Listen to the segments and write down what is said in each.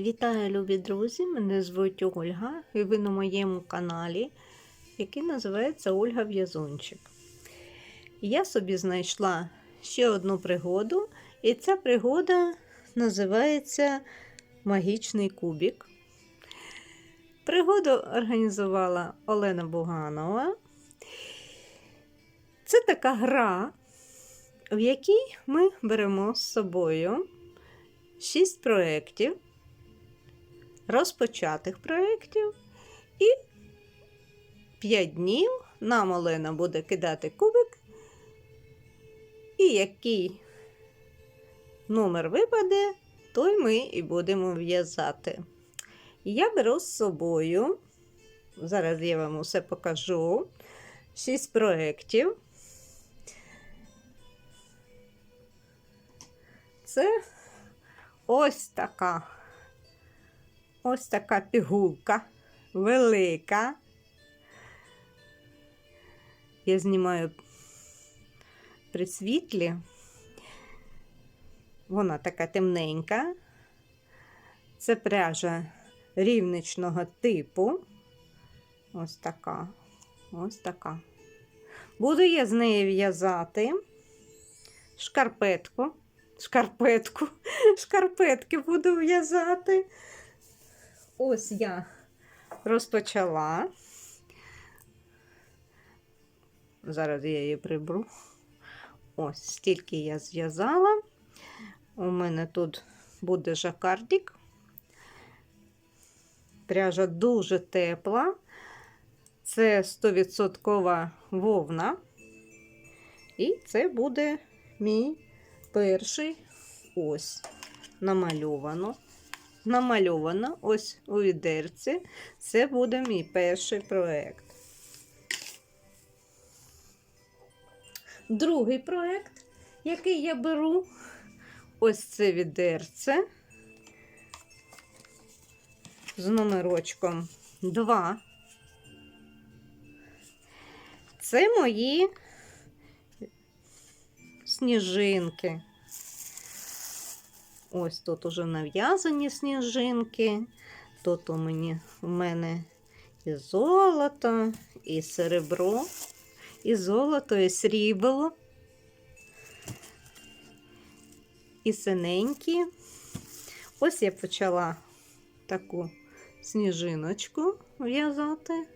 Вітаю, любі друзі! Мене звуть Ольга, і ви на моєму каналі, який називається Ольга В'язончик. Я собі знайшла ще одну пригоду, і ця пригода називається Магічний кубік. Пригоду організувала Олена Буганова. Це така гра, в якій ми беремо з собою шість проєктів розпочатих проєктів. І 5 днів нам Олена буде кидати кубик. І який номер випаде, той ми і будемо в'язати. Я беру з собою, зараз я вам усе покажу, 6 проєктів. Це ось така Ось така пігулка велика. Я знімаю при світлі. Вона така темненька. Це пряжа рівничного типу. Ось така. Ось така. Буду я з неї в'язати шкарпетку. Шкарпетку. Шкарпетки буду в'язати. Ось я розпочала. Зараз я її приберу. Ось стільки я зв'язала. У мене тут буде жакардик. Пряжа дуже тепла. Це 100% вовна. І це буде мій перший ось намальовано намальовано ось у відерці. Це буде мій перший проєкт. Другий проєкт, який я беру, ось це відерце з номерочком 2. Це мої сніжинки. Ось тут уже нав'язані сніжинки. Тут у мені, у мене і золото, і серебро, і золото, і срібло, і синенькі. Ось я почала таку сніжиночку в'язати.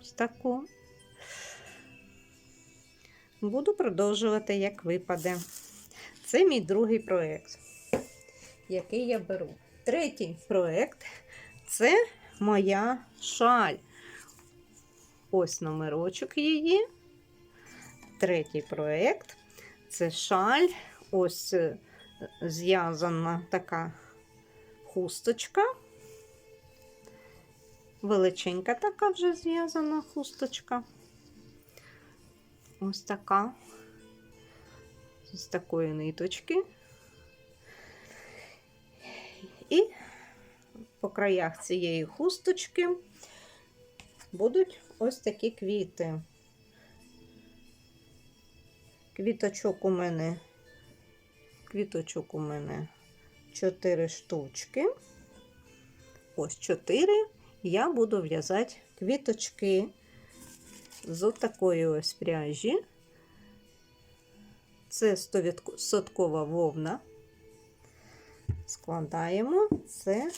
Ось таку. Буду продовжувати, як випаде. Це мій другий проєкт який я беру. Третій проєкт це моя шаль. Ось номерочок її. Третій проєкт це шаль. Ось е, зв'язана така хусточка. Величенька така вже зв'язана хусточка. Ось така. З такої ниточки. І по краях цієї хусточки будуть ось такі квіти. Квіточок у мене, квіточок у мене 4 штучки. Ось 4. Я буду в'язати квіточки з такої ось пряжі. Це 100% вовна складаємо, це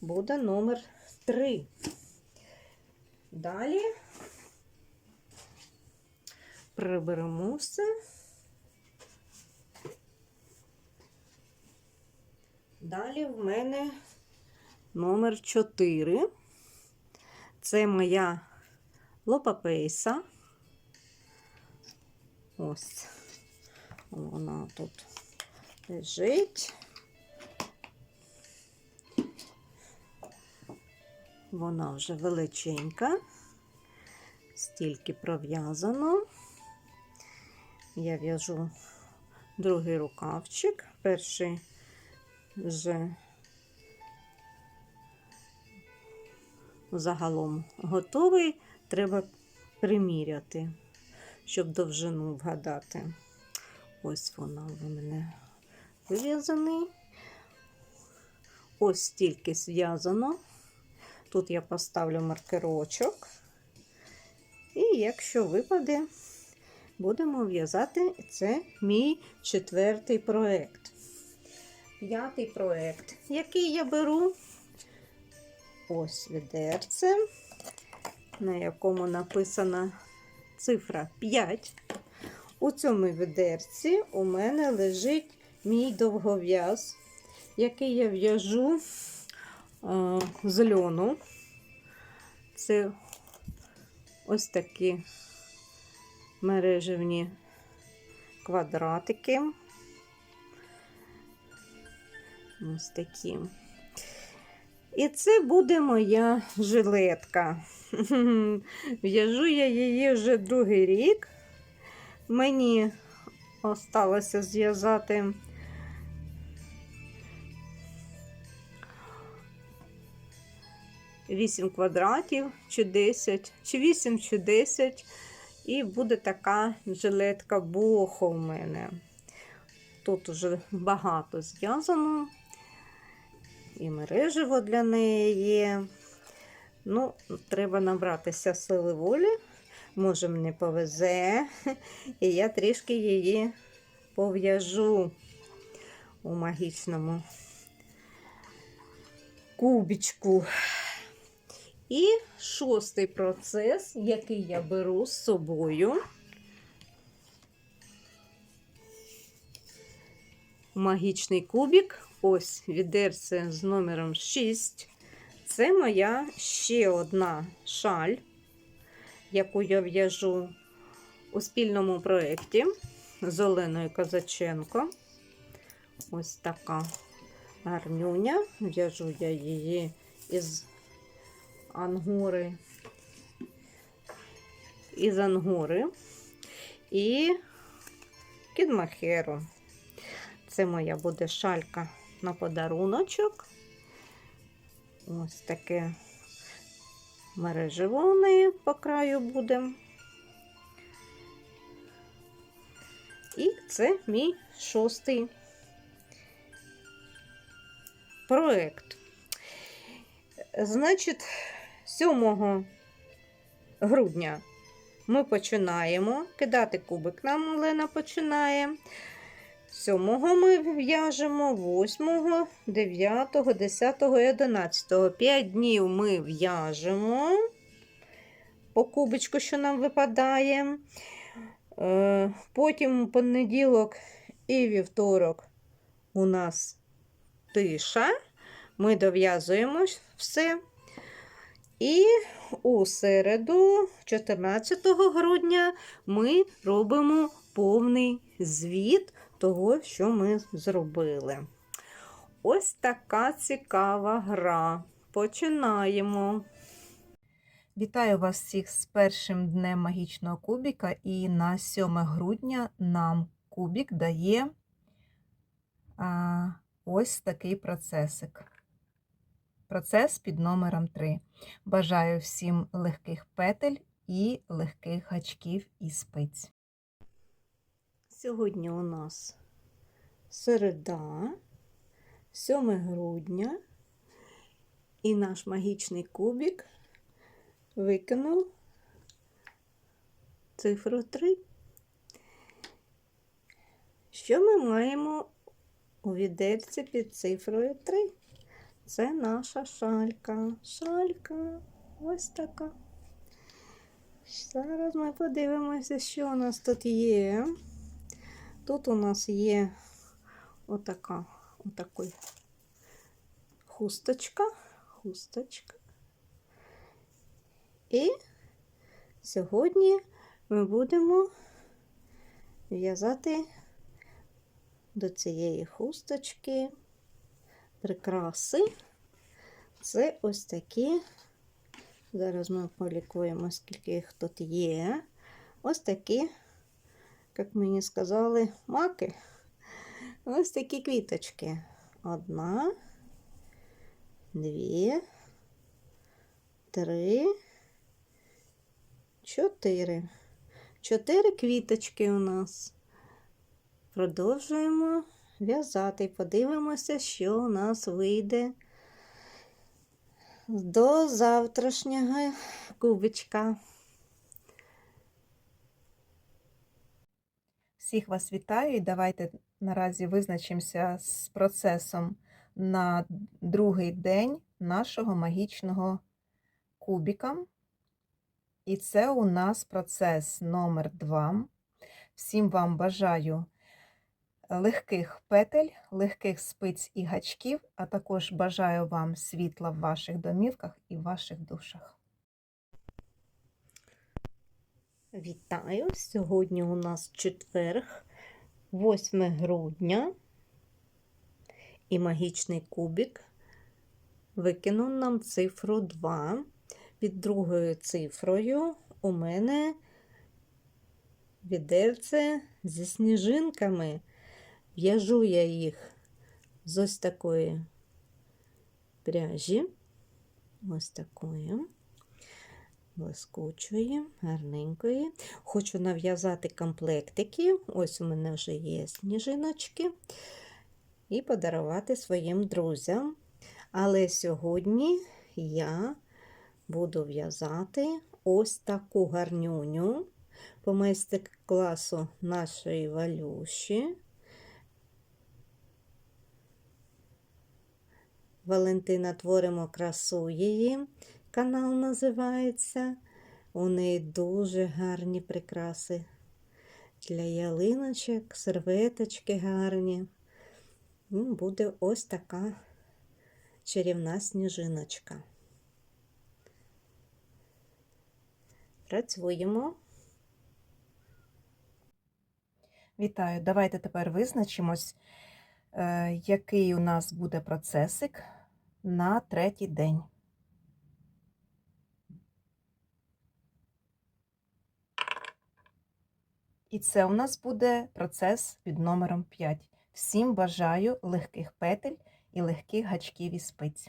буде номер 3. Далі приберемо все. Далі в мене номер 4. Це моя лопапейса. Ось вона тут лежить. Вона вже величенька, стільки пров'язано. Я в'яжу другий рукавчик, перший вже загалом готовий, треба приміряти, щоб довжину вгадати. Ось вона в мене вив'язаний. ось стільки зв'язано. Тут я поставлю маркерочок. І якщо випаде, будемо в'язати це мій четвертий проєкт. П'ятий проєкт, який я беру ось відерце, на якому написана цифра 5. У цьому відерці у мене лежить мій довгов'яз, який я в'яжу е, з льону. Це ось такі мережевні квадратики. Ось такі. І це буде моя жилетка. В'яжу я її вже другий рік. Мені осталося зв'язати вісім квадратів, чи 10, чи 8, чи 10. І буде така жилетка бохо у мене. Тут уже багато зв'язано, і мережево для неї є. Ну, треба набратися сили волі. Може, мені повезе, і я трішки її пов'яжу у магічному кубічку. І шостий процес, який я беру з собою. Магічний кубік. Ось відерце з номером 6. Це моя ще одна шаль, яку я в'яжу у спільному проєкті з Оленою Казаченко. Ось така гарнюня. В'яжу я її із ангори, із ангори і кідмахеру. Це моя буде шалька на подаруночок. Ось таке мережево неї по краю буде. І це мій шостий проект. Значить, 7 грудня ми починаємо кидати кубик нам Олена починає. 7 ми в'яжемо 8, 9, 10 і 11. 5 днів ми в'яжемо по кубочку, що нам випадає. Е, Потім понеділок і вівторок у нас тиша. Ми дов'язуємо все. І у середу, 14 грудня, ми робимо повний звіт того, що ми зробили. Ось така цікава гра. Починаємо. Вітаю вас всіх з першим днем магічного кубіка. І на 7 грудня нам кубік дає а, ось такий процесик. Процес під номером 3. Бажаю всім легких петель і легких гачків і спиць. Сьогодні у нас середа, 7 грудня, і наш магічний кубик викинув цифру 3. Що ми маємо у відерці під цифрою 3? Це наша шалька. Шалька ось така. Зараз ми подивимося, що у нас тут є. Тут у нас є отака, отакий хусточка, хусточка. І сьогодні ми будемо в'язати до цієї хусточки прикраси. Це ось такі. Зараз ми полікуємо, скільки їх тут є. Ось такі, як мені сказали, маки. Ось такі квіточки. Одна, дві, три, чотири. Чотири квіточки у нас. Продовжуємо в'язати. Подивимося, що у нас вийде до завтрашнього кубочка. Всіх вас вітаю і давайте наразі визначимося з процесом на другий день нашого магічного кубіка. І це у нас процес номер 2. Всім вам бажаю легких петель, легких спиць і гачків, а також бажаю вам світла в ваших домівках і в ваших душах. Вітаю! Сьогодні у нас четверг, 8 грудня, і магічний кубик викинув нам цифру 2. Під другою цифрою у мене відерце зі сніжинками. В'яжу я їх з ось такої пряжі, ось такої блискучої, гарненької. Хочу нав'язати комплектики. Ось у мене вже є сніжиночки. І подарувати своїм друзям. Але сьогодні я буду в'язати ось таку гарнюню по майстер-класу нашої валюші. Валентина творимо красу її канал називається. У неї дуже гарні прикраси для ялиночок, серветочки гарні. Ну, Буде ось така чарівна сніжиночка. Працюємо. Вітаю! Давайте тепер визначимось, е, який у нас буде процесик на третій день. І це у нас буде процес під номером 5. Всім бажаю легких петель і легких гачків і спиць.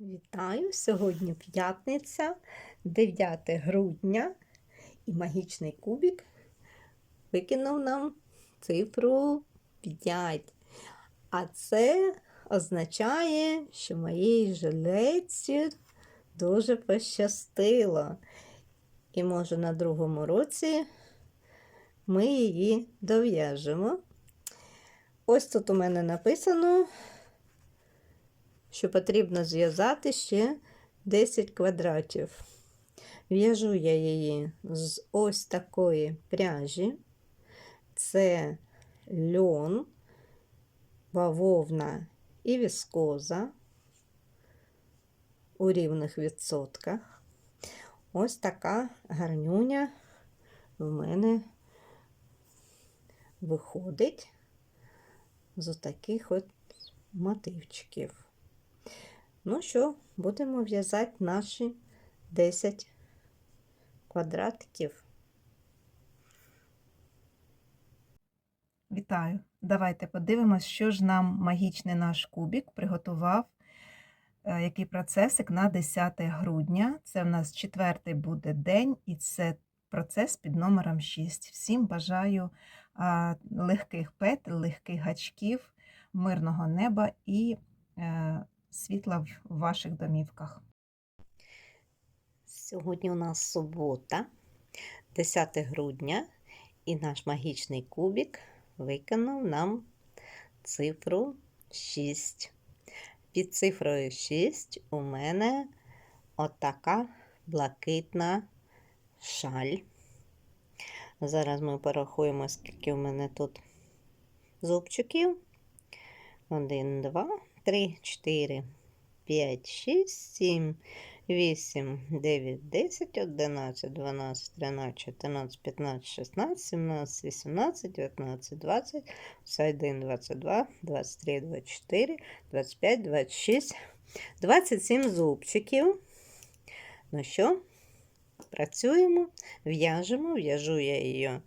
Вітаю! Сьогодні п'ятниця, 9 грудня, і магічний кубик викинув нам цифру 5. А це означає, що моїй жилетці дуже пощастило. І може на другому році ми її дов'яжемо. Ось тут у мене написано, що потрібно зв'язати ще 10 квадратів. В'яжу я її з ось такої пряжі. Це льон, бавовна і віскоза у рівних відсотках. Ось така гарнюня в мене виходить з таких от мотивчиків. Ну що, будемо в'язати наші 10 квадратиків. Вітаю! Давайте подивимось, що ж нам магічний наш кубік приготував, е, який процесик на 10 грудня. Це в нас четвертий буде день, і це процес під номером 6. Всім бажаю легких петель, легких гачків, мирного неба і е, світла в ваших домівках. Сьогодні у нас субота, 10 грудня, і наш магічний кубик виконав нам цифру 6. Під цифрою 6 у мене отака блакитна шаль. Зараз ми порахуємо, скільки у мене тут зубчиків. 1, 2, 3, 4, 5, 6, 7, 8, 9, 10, 11, 12, 13, 14, 15, 16, 17, 18, 19, 20, 21, 22, 23, 24, 25, 26, 27 зубчиків. Ну що, працюємо, в'яжемо, в'яжу я її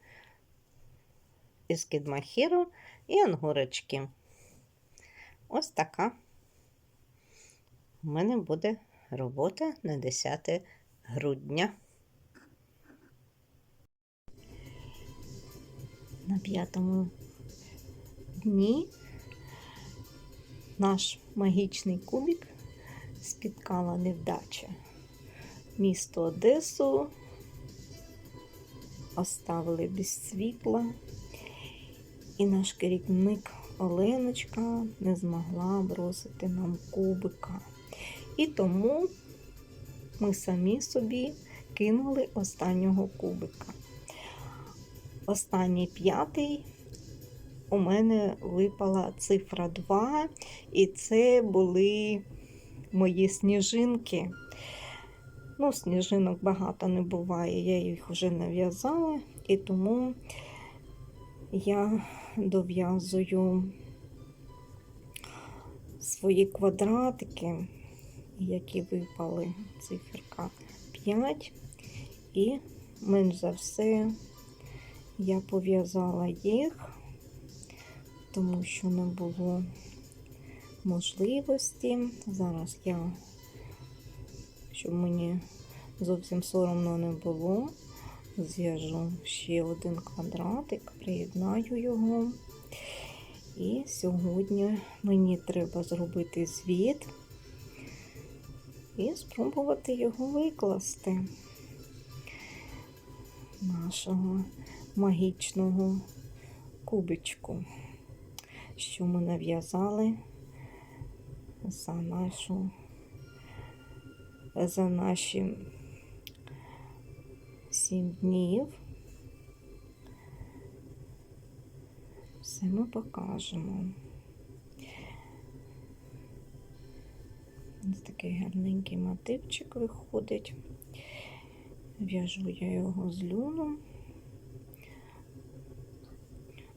із кідмахіру і ангурочки. Ось така у мене буде робота на 10 грудня. На п'ятому дні Наш магічний кубик спіткала невдача. Місто Одесу оставили без світла, і наш керівник Оленочка не змогла бросити нам кубика. І тому ми самі собі кинули останнього кубика. Останній п'ятий у мене випала цифра 2, і це були мої сніжинки. Ну, сніжинок багато не буває, я їх вже нав'язала, і тому я дов'язую свої квадратики, які випали циферка 5, і менш за все я пов'язала їх, тому що не було можливості. Зараз я, щоб мені зовсім соромно не було, зв'яжу ще один квадратик, приєднаю його. І сьогодні мені треба зробити звіт і спробувати його викласти нашого магічного кубичку, що ми нав'язали за нашу за наші сім днів. Все ми покажемо. Ось такий гарненький мотивчик виходить. В'яжу я його з люном.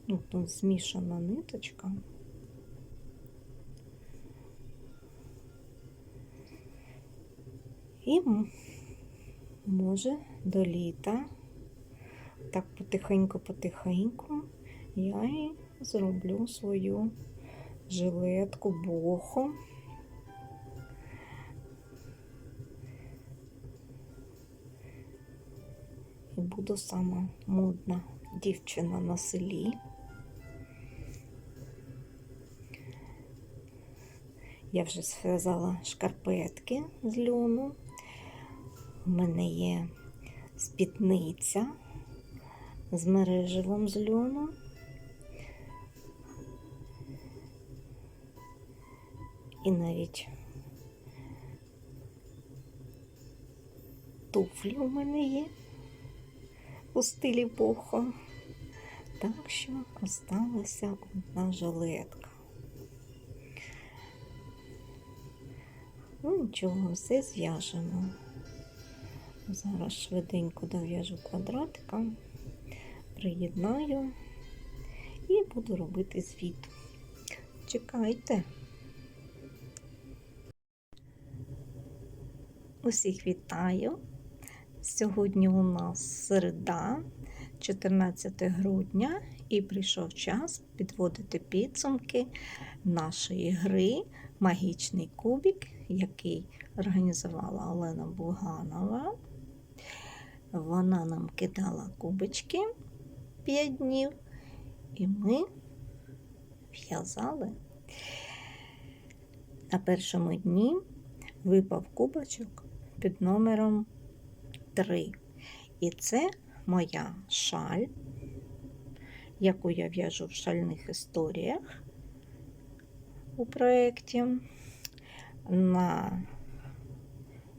Ну, тут змішана ниточка. І може до літа, так потихеньку-потихеньку, я і зроблю свою жилетку боху. Буду сама модна дівчина на селі. Я вже зв'язала шкарпетки з льону. У мене є спідниця з мереживом з льону. І навіть туфлі у мене є у стилі бохо. Так що осталася одна жилетка. Ну нічого, все зв'яжемо. Зараз швиденько дов'яжу квадратика, приєднаю і буду робити звіт. Чекайте. Усіх вітаю. Сьогодні у нас середа, 14 грудня, і прийшов час підводити підсумки нашої гри Магічний кубик, який організувала Олена Буганова. Вона нам кидала кубочки 5 днів, і ми в'язали. На першому дні випав кубочок під номером 3. І це моя шаль, яку я в'яжу в шальних історіях у проєкті. На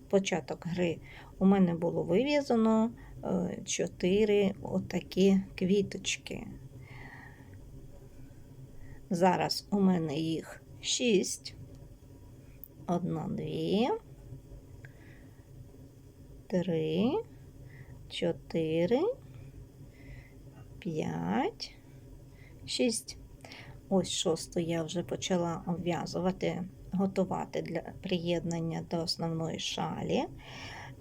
початок гри у мене було вив'язано 4 отакі квіточки. Зараз у мене їх 6. Одна, дві, три, чотири, п'ять, шість. Ось шосту я вже почала обв'язувати, готувати для приєднання до основної шалі.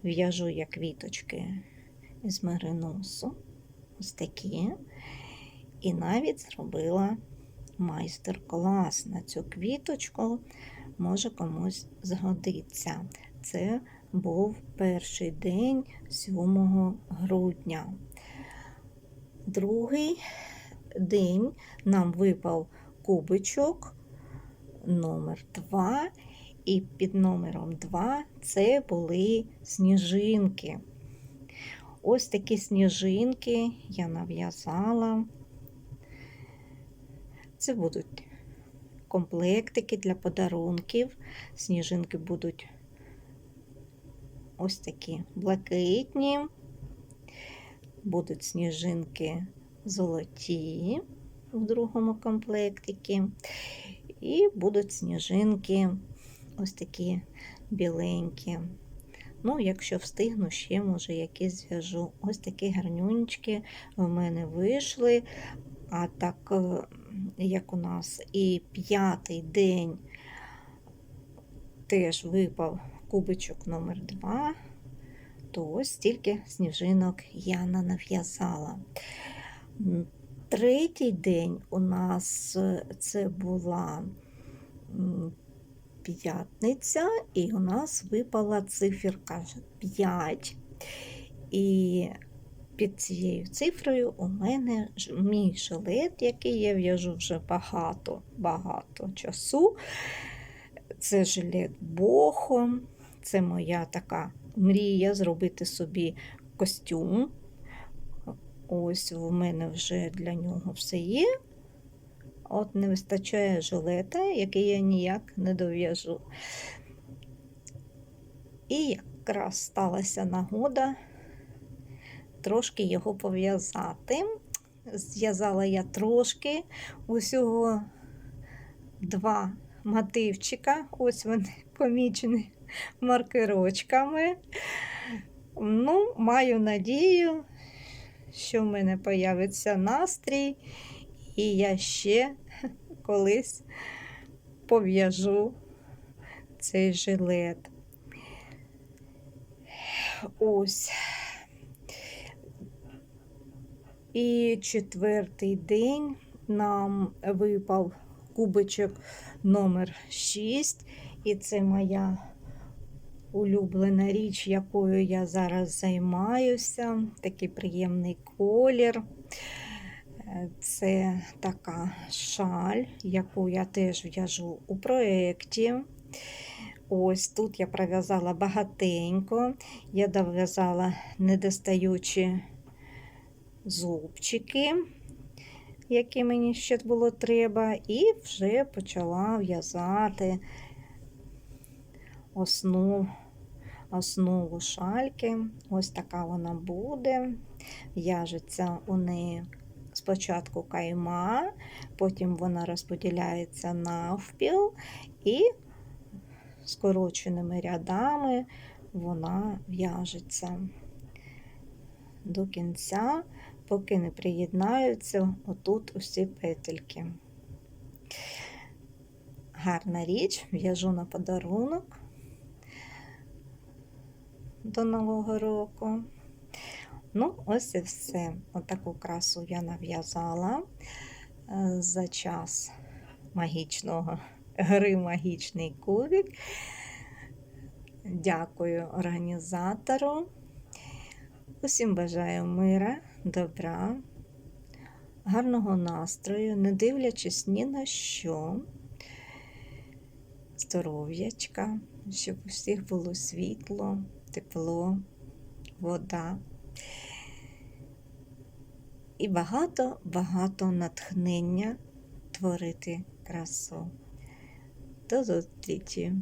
В'яжу я квіточки з мериносу. Ось такі. І навіть зробила майстер-клас на цю квіточку. Може комусь згодиться. Це був перший день 7 грудня. Другий день нам випав кубичок номер 2. І під номером 2 це були сніжинки. Ось такі сніжинки я нав'язала. Це будуть комплектики для подарунків. Сніжинки будуть ось такі блакитні, будуть сніжинки золоті в другому комплектикі, і будуть сніжинки ось такі біленькі. Ну, якщо встигну, ще може якісь зв'яжу. Ось такі гарнюнечки в мене вийшли. А так, е, як у нас і п'ятий день теж випав кубичок номер 2 то ось стільки сніжинок я нав'язала. Третій день у нас е, це була п'ятниця, і у нас випала циферка 5. І під цією цифрою у мене мій жилет, який я в'яжу вже багато, багато часу. Це жилет Бохо. Це моя така мрія зробити собі костюм. Ось в мене вже для нього все є. От не вистачає жилета, який я ніяк не дов'яжу. І якраз сталася нагода трошки його пов'язати. Зв'язала я трошки, усього два мотивчика. Ось вони помічені маркерочками. Ну, маю надію, що в мене появиться настрій, і я ще колись пов'яжу цей жилет. Ось. І четвертий день нам випав кубичок номер 6, і це моя улюблена річ, якою я зараз займаюся. Такий приємний колір. Е, Це така шаль, яку я теж в'яжу у проєкті. Ось тут я пров'язала багатенько, я дов'язала недостаючі зубчики, які мені ще було треба, і вже почала в'язати основу, основу шальки. Ось така вона буде. В'яжеться у неї спочатку кайма, потім вона розподіляється навпіл і скороченими рядами вона в'яжеться до кінця, поки не приєднаються отут усі петельки. Гарна річ, в'яжу на подарунок до Нового року. Ну, ось і все. Отаку красу я нав'язала е, за час магічного гри магічний кубик. Дякую організатору. Усім бажаю мира, добра, гарного настрою, не дивлячись ні на що, здоров'ячка, щоб у всіх було світло, тепло, вода. І багато-багато натхнення творити красу. До зустрічі!